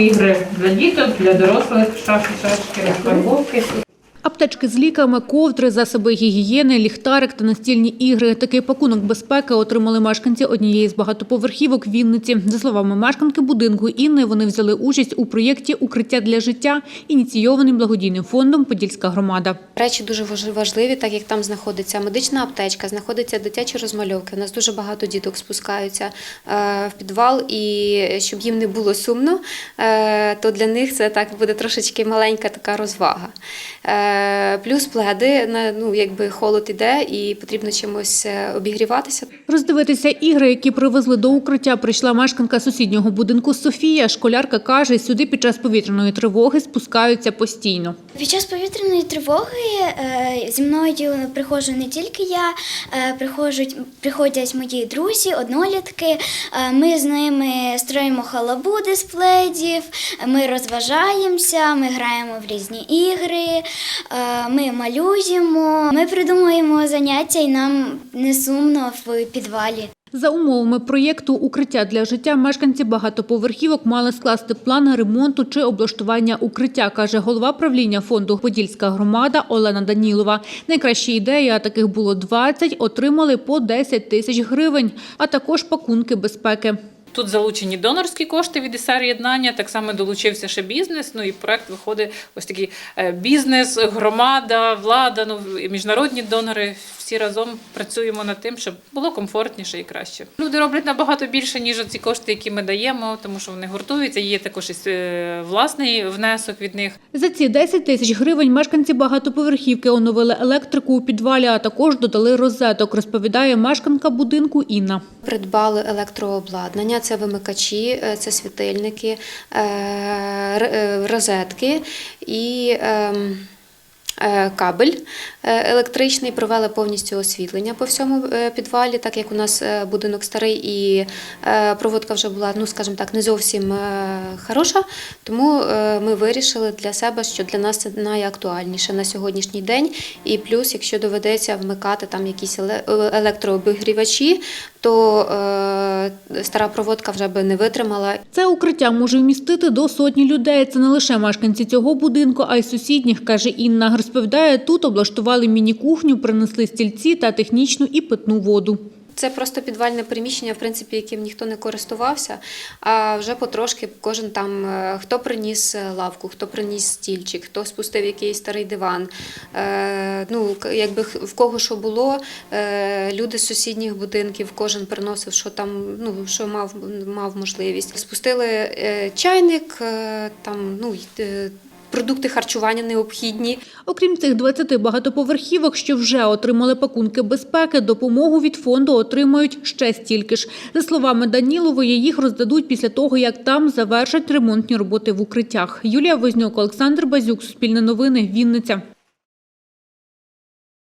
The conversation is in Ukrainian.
Ігри для діток, для дорослих, шашки, шашки, розфарбовки. Аптечки з ліками, ковдри, засоби гігієни, ліхтарик та настільні ігри. Такий пакунок безпеки отримали мешканці однієї з багатоповерхівок Вінниці. За словами мешканки будинку Інни, вони взяли участь у проєкті Укриття для життя, ініційованим благодійним фондом Подільська громада. Речі дуже важ- важливі, так як там знаходиться медична аптечка, знаходяться дитячі розмальовки. У нас дуже багато діток спускаються е, в підвал, і щоб їм не було сумно, е, то для них це так буде трошечки маленька така розвага. Е, Плюс пледи, ну якби холод іде і потрібно чимось е, обігріватися. Роздивитися ігри, які привезли до укриття, прийшла мешканка сусіднього будинку Софія. Школярка каже, сюди під час повітряної тривоги спускаються постійно. Під час повітряної тривоги е, зі мною приходжу не тільки я, приходять, приходять мої друзі, однолітки. Ми з ними строїмо халабуди з пледів, ми розважаємося, ми граємо в різні ігри, ми малюємо, ми придумуємо заняття і нам не сумно в підвалі. За умовами проєкту Укриття для життя мешканці багатоповерхівок мали скласти план ремонту чи облаштування укриття, каже голова правління фонду Подільська громада Олена Данілова. Найкращі ідеї, а таких було 20, отримали по 10 тисяч гривень, а також пакунки безпеки. Тут залучені донорські кошти від ІСР єднання. Так само долучився ще бізнес. Ну і проект виходить ось такий е, бізнес, громада, влада, ну міжнародні донори. Всі разом працюємо над тим, щоб було комфортніше і краще. Люди роблять набагато більше, ніж ці кошти, які ми даємо, тому що вони гуртуються. Є також і е, власний внесок від них. За ці 10 тисяч гривень мешканці багатоповерхівки оновили електрику у підвалі, а також додали розеток, розповідає мешканка будинку Інна. Придбали електрообладнання, це вимикачі, е, це світильники, е, розетки і ем, кабель е, електричний. Провели повністю освітлення по всьому е, підвалі, так як у нас е, будинок старий і е, проводка вже була, ну скажімо так, не зовсім е, хороша. Тому е, ми вирішили для себе, що для нас це найактуальніше на сьогоднішній день. І плюс, якщо доведеться вмикати там якісь електрообігрівачі, то е, стара проводка вже би не витримала. Це укриття може вмістити до сотні людей. Це не лише мешканці цього будинку, а й сусідніх, каже Інна. Розповідає, тут облаштували міні-кухню, принесли стільці та технічну і питну воду. Це просто підвальне приміщення, в принципі, яким ніхто не користувався. А вже потрошки кожен там е, хто приніс е, лавку, хто приніс стільчик, хто спустив якийсь старий диван. Е, ну, якби в кого що було, люди з сусідніх будинків, кожен приносив, що там, ну що мав, мав можливість. Спустили чайник, там ну продукти харчування необхідні. Окрім цих 20 багатоповерхівок, що вже отримали пакунки безпеки, допомогу від фонду отримають ще стільки ж. За словами Данілової, їх роздадуть після того, як там завершать ремонтні роботи в укриттях. Юлія Вознюк, Олександр Базюк, Суспільне новини, Вінниця.